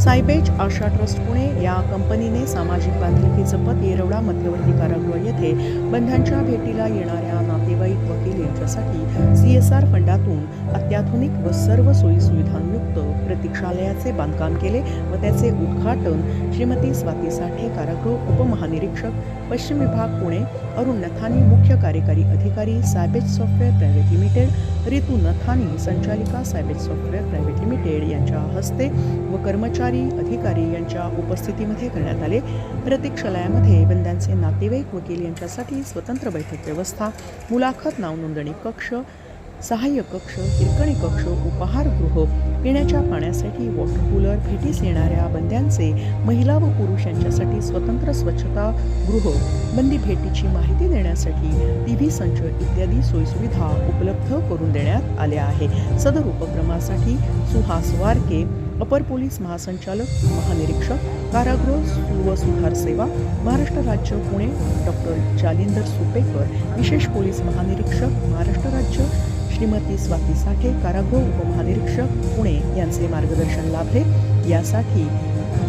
सायबेज आशा trust Pune या कंपनीने सामाजिक बांधिलकी जपत येरवडा मध्यवर्ती कारागृह येथे बंधांच्या भेटीला येणाऱ्या करण्यासाठी सी एस आर फंडातून अत्याधुनिक व सर्व सोयीसुविधांयुक्त प्रतीक्षालयाचे बांधकाम केले व त्याचे उद्घाटन श्रीमती स्वाती साठे कारागृह उपमहानिरीक्षक पश्चिम विभाग पुणे अरुण नथानी मुख्य कार्यकारी अधिकारी Cybage software private limited Ritu Nathani संचालिका सायबेज सॉफ्टवेअर प्रायव्हेट लिमिटेड यांच्या हस्ते व कर्मचारी अधिकारी यांच्या उपस्थितीमध्ये करण्यात आले. प्रतीक्षालयामध्ये बंद्यांचे नातेवाईक वकील यांच्यासाठी स्वतंत्र बैठक व्यवस्था मुलाखत नाव नोंदणी कक्ष सहाय्य कक्ष हिरकणी कक्ष उपहारगृह पिण्याच्या पाण्यासाठी वॉटर कूलर भेटीस येणाऱ्या बंद्यांचे महिला व पुरुष यांच्यासाठी स्वतंत्र स्वच्छता गृह बंदी भेटीची माहिती देण्यासाठी टी व्ही संच इत्यादी सोयीसुविधा उपलब्ध करून देण्यात आल्या आहे सदर उपक्रमासाठी सुहास वारके अपर पोलीस महासंचालक महानिरीक्षक कारागृह व सुधार सेवा महाराष्ट्र राज्य पुणे डॉक्टर जालिंदर सुपेकर विशेष पोलीस महानिरीक्षक महाराष्ट्र राज्य श्रीमती स्वाती साठे कारागृह उपमहानिरीक्षक पुणे यांचे मार्गदर्शन लाभले. यासाठी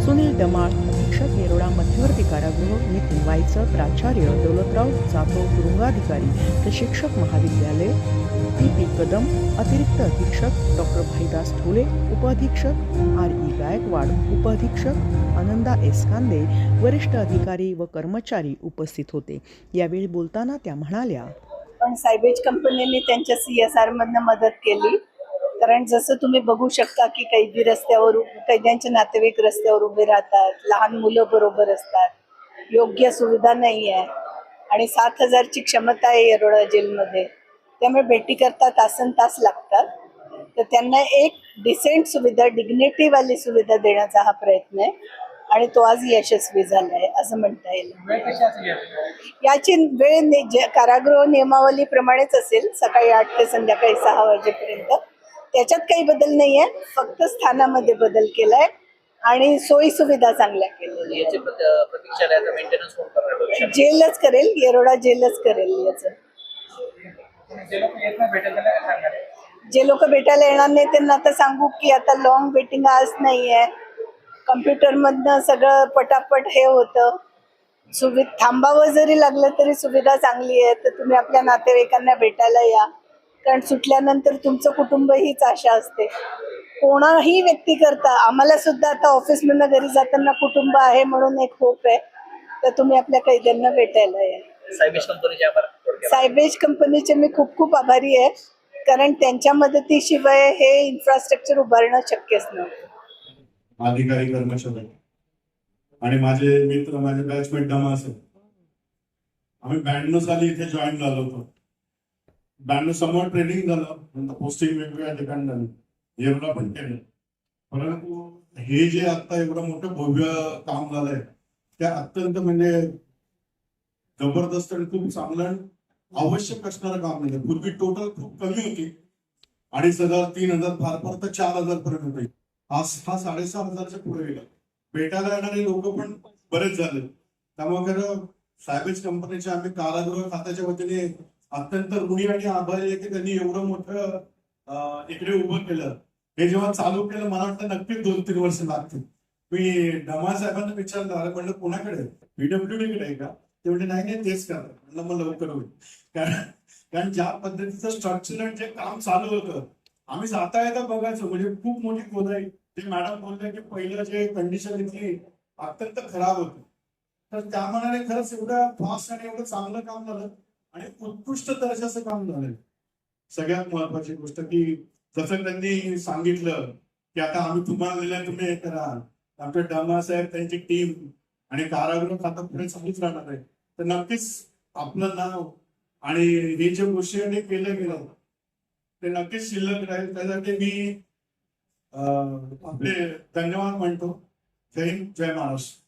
सुनील डमाळ अधीक्षक येरोडा मध्यवर्ती कारागृह नितीन वाईचं प्राचार्य दौलतराव जाधव तुरुंगाधिकारी प्रशिक्षक महाविद्यालय पी पी कदम अतिरिक्त अधीक्षक डॉक्टर भाईदास ठोले उपअधीक्षक आर ई गायकवाड उपअधीक्षक आनंदा एस कांदे वरिष्ठ अधिकारी व कर्मचारी उपस्थित होते. यावेळी बोलताना त्या म्हणाल्या पण सायबेज कंपनीने त्यांच्या सी एस आरमधनं मदत केली. कारण जसं तुम्ही बघू शकता की कैदी रस्त्यावर उ- कैद्यांचे नातेवाईक रस्त्यावर उभे राहतात लहान मुलं बरोबर असतात योग्य सुविधा नाही आहे आणि सात हजारची क्षमता आहे येरोडा जेलमध्ये. त्यामुळे भेटी करता तासन तास लागतात. तर त्यांना एक डिसेंट सुविधा डिग्निटीवाली सुविधा देण्याचा हा प्रयत्न आहे. आणि तो आज यशस्वी झाला आहे असं म्हणता येईल. याची? वेळ कारागृह नियमावलीप्रमाणेच असेल सकाळी आठ ते संध्याकाळी सहा वाजेपर्यंत. त्याच्यात काही बदल नाही आहे फक्त स्थानामध्ये बदल केलाय आणि सोयी सुविधा चांगल्या केलेल्या जेलच करेल येरोडा जेलच करेल याचं. जे लोक भेटायला येणार नाही त्यांना आता सांगू की आता लॉंग वेटिंग आज नाही आहे कम्प्युटरमधनं सगळं पटापट हे होतं. सुवि थांबावं जरी लागलं तरी सुविधा चांगली आहे तर तुम्ही आपल्या नातेवाईकांना भेटायला या. कारण सुटल्यानंतर तुमचं कुटुंब हीच आशा असते. कोणाही व्यक्ती करता आम्हाला सुद्धा आता ऑफिसमधनं घरी जाताना कुटुंब आहे म्हणून एक होप आहे. तर तुम्ही आपल्या कैद्यांना भेटायला या. सायबेज कंपनीच्या. सायबेज कंपनीचे मी खूप खूप आभारी आहे. कारण त्यांच्या मदतीशिवाय हे इन्फ्रास्ट्रक्चर उभारणं शक्यच नव्हतं. अधिकारी कर्मचारी. आणि माझे मित्र माझे बॅचमेट डमास असेल. आम्ही ब्याण्णव साली इथे जॉईन झालो होतो. ब्याण्णव समोर ट्रेनिंग झालं. नंतर पोस्टिंग वेगवेगळ्या ठिकाणी झाली. येवला पण केलं. परंतु हे जे आता एवढं मोठं भव्य काम झालंय ते अत्यंत म्हणजे जबरदस्त आणि खूप चांगलं आवश्यक असणारं काम नाही. पूर्वी टोटल खूप कमी होती. अडीच हजार तीन हजार फार फार तर चार हजार पर्यंत होते. आज हा साडेसहा हजारच्या पुढे गेला. भेटायला येणारे लोक पण बरेच झाले. त्यामुळे खरं सायबेज कंपनीच्या आम्ही कारागृह खात्याच्या वतीने अत्यंत ऋणी आणि आभारी आहे की त्यांनी एवढं मोठं इकडे उभं केलं. हे जेव्हा चालू केलं मला वाटतं नक्कीच दोन तीन वर्ष लागतील. मी डमा साहेबांना विचारलं म्हणलं कोणाकडे? पीडब्ल्यूडी कडे आहे का? तेवढे नाही नाही तेच करा. म्हणलं मग लवकर होईल. कारण कारण ज्या पद्धतीचं स्ट्रक्चर जे काम चालू होतं आम्ही जाता येता बघायचो. म्हणजे खूप मोठी खोदाई ते मॅडम बोलले की पहिलं जे कंडिशन इथली अत्यंत खराब होती. तर त्या मनाने खरंच एवढं फास्ट आणि एवढं चांगलं काम झालं. आणि उत्कृष्ट दर्जाचं काम झालं. सगळ्यात महत्वाची गोष्ट की जसं त्यांनी सांगितलं की आता आम्ही तुम्हाला दिलं तुम्ही हे करा. आमच्या डमा साहेब त्यांची टीम आणि कारागृह आता पुढे चालूच राहणार आहे. तर नक्कीच आपलं नाव आणि हे जे गोष्टी केलं गेलं ते नक्कीच शिल्लक राहील. त्यासाठी मी आपले धन्यवाद म्हणतो. जय हिंद जय महाराष्ट्र.